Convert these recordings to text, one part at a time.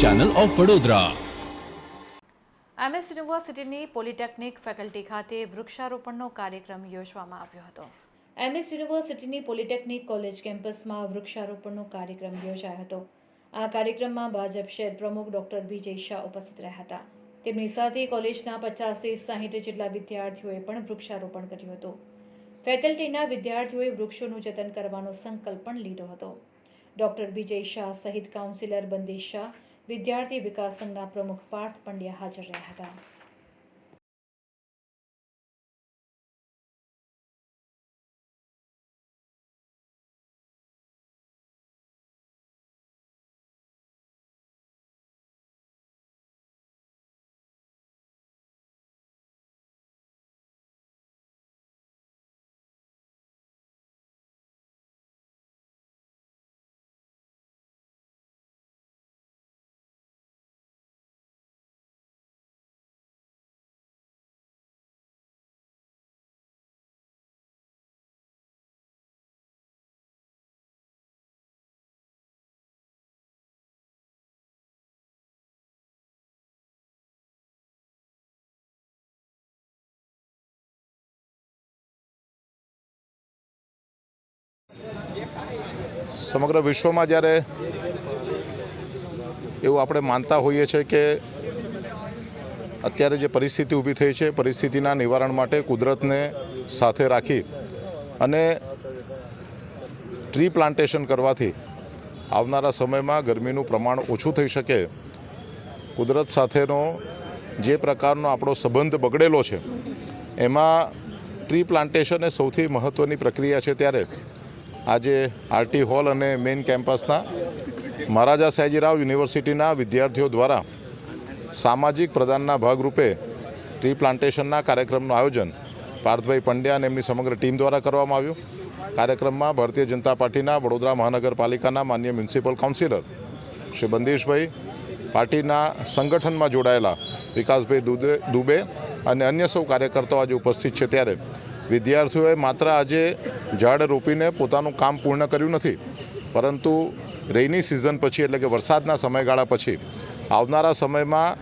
Channel of Vadodara M યુનિવર્સિટીની polytechnic faculty ખાતે વૃક્ષારોપણનો કાર્યક્રમ યોજવામાં આવ્યો હતો. એમએસ યુનિવર્સિટીની પોલિટેકનિક કોલેજ કેમ્પસમાં વૃક્ષારોપણનો કાર્યક્રમ યોજાયો હતો. આ કાર્યક્રમમાં ભાજપ શહેર પ્રમુખ ડોક્ટર વિજય શાહ ઉપસ્થિત રહ્યા હતા. તેમની સાથે કોલેજના પચાસથી સાહીઠ જેટલા વિદ્યાર્થીઓએ પણ વૃક્ષારોપણ કર્યું હતું. ફેકલ્ટીના વિદ્યાર્થીઓએ વૃક્ષોનું જતન કરવાનો સંકલ્પ પણ લીધો હતો. ડોક્ટર વિજય શાહ સહિત કાઉન્સિલર બંદી શાહ વિદ્યાર્થી વિકાસ સંઘના પ્રમુખ પાર્થ પંડ્યા હાજર રહ્યા હતા. સમગ્ર વિશ્વમાં જ્યારે એવું આપણે માનતા હોઈએ છીએ કે અત્યારે જે પરિસ્થિતિ ઊભી થઈ છે, પરિસ્થિતિના નિવારણ માટે કુદરતને સાથે રાખી અને ટ્રી પ્લાન્ટેશન કરવાથી આવનારા સમયમાં ગરમીનું પ્રમાણ ઓછું થઈ શકે, કુદરત સાથેનો જે પ્રકારનો આપણો સંબંધ બગડેલો છે, એમાં ટ્રી પ્લાન્ટેશન એ સૌથી મહત્ત્વની પ્રક્રિયા છે ત્યારે આજે આરટી હોલ અને મેઇન કેમ્પસના મહારાજા સયાજીરાવ યુનિવર્સિટીના વિદ્યાર્થીઓ દ્વારા સામાજિક પ્રદાનના ભાગરૂપે ટ્રી પ્લાન્ટેશનના કાર્યક્રમનું આયોજન પાર્થભાઈ પંડ્યા અને એમની સમગ્ર ટીમ દ્વારા કરવામાં આવ્યું. કાર્યક્રમમાં ભારતીય જનતા પાર્ટીના વડોદરા મહાનગરપાલિકાના માન્ય મ્યુનિસિપલ કાઉન્સિલર શ્રી બંદીશભાઈ પાર્ટીના સંગઠનમાં જોડાયેલા વિકાસભાઈ દુબે અને અન્ય સૌ કાર્યકર્તાઓ આજે ઉપસ્થિત છે ત્યારે વિદ્યાર્થીઓએ માત્ર આજે ઝાડ રોપીને પોતાનું કામ પૂર્ણ કર્યું નથી, પરંતુ રેની સિઝન પછી એટલે કે વરસાદના સમયગાળા પછી આવનારા સમયમાં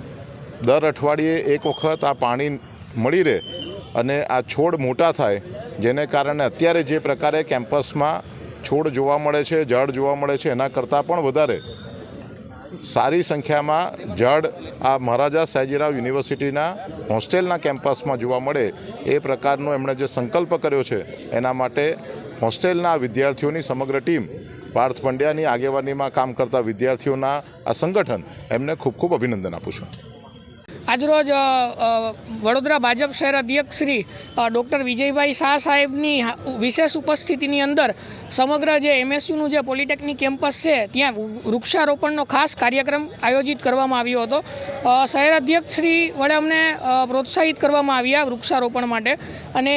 દર અઠવાડિયે એક વખત આ પાણી મળી રહે અને આ છોડ મોટા થાય, જેને કારણે અત્યારે જે પ્રકારે કેમ્પસમાં છોડ જોવા મળે છે, ઝાડ જોવા મળે છે, એના કરતાં પણ વધારે સારી સંખ્યામાં જળ આ મહારાજા સાયજીરાવ યુનિવર્સિટીના હોસ્ટેલના કેમ્પસમાં જોવા મળે એ પ્રકારનો એમણે જે સંકલ્પ કર્યો છે, એના માટે હોસ્ટેલના વિદ્યાર્થીઓની સમગ્ર ટીમ, પાર્થ પંડ્યાની આગેવાનીમાં કામ કરતા વિદ્યાર્થીઓના આ સંગઠન એમને ખૂબ ખૂબ અભિનંદન આપું છું. આજરોજ વડોદરા ભાજપ શહેર અધ્યક્ષ શ્રી ડૉક્ટર વિજયભાઈ શાહ સાહેબની વિશેષ ઉપસ્થિતિની અંદર સમગ્ર જે એમએસયુનું જે પોલિટેકનિક કેમ્પસ છે, ત્યાં વૃક્ષારોપણનો ખાસ કાર્યક્રમ આયોજિત કરવામાં આવ્યો હતો. શહેર અધ્યક્ષ શ્રી વડે અમને પ્રોત્સાહિત કરવામાં આવ્યા વૃક્ષારોપણ માટે અને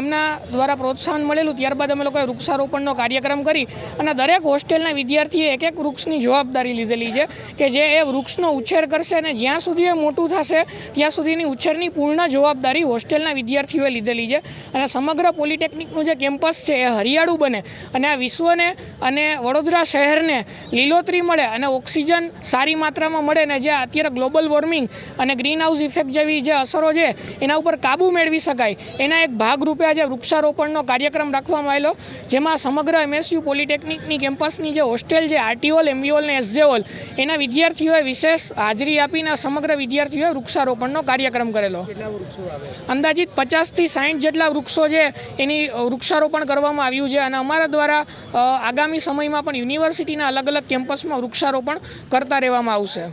એમના દ્વારા પ્રોત્સાહન મળેલું, ત્યારબાદ અમે લોકોએ વૃક્ષારોપણનો કાર્યક્રમ કરી અને દરેક હોસ્ટેલના વિદ્યાર્થીએ એક એક વૃક્ષની જવાબદારી લીધેલી છે કે જે એ વૃક્ષનો ઉછેર કરશે અને જ્યાં સુધી એ મોટું થશે, ત્યાં સુધીની ઉછેરની પૂર્ણ જવાબદારી હોસ્ટેલના વિદ્યાર્થીઓએ લીધેલી છે. અને સમગ્ર પોલિટેકનિકનું જે કેમ્પસ છે, એ હરિયાળું બને અને આ વિશ્વને અને વડોદરા શહેરને લીલોતરી મળે અને ઓક્સિજન સારી માત્રામાં મળે ને જે અત્યારે ગ્લોબલ વોર્મિંગ અને ગ્રીન હાઉસ ઇફેક્ટ જેવી જે અસરો છે, એના ઉપર કાબૂ મેળવી શકાય. એના એક ભાગરૂપે આજે વૃક્ષારોપણનો કાર્યક્રમ રાખવામાં આવેલો, જેમાં સમગ્ર એમએસયુ પોલિટેકનિકની કેમ્પસની જે હોસ્ટેલ છે, આરટીઓલ હોલ એમબી હોલ ને એસજેઓલ, એના વિદ્યાર્થીઓએ વિશેષ હાજરી આપીને સમગ્ર વિદ્યાર્થીઓએ વૃક્ષારોપણનો કાર્યક્રમ કરેલો. અંદાજિત પચાસથી સાઠ જેટલા વૃક્ષો છે એની વૃક્ષારોપણ કરવામાં આવ્યું છે અને અમારા દ્વારા આગામી સમયમાં પણ યુનિવર્સિટીના અલગ અલગ કેમ્પસમાં વૃક્ષારોપણ કરતા રહેવામાં આવશે.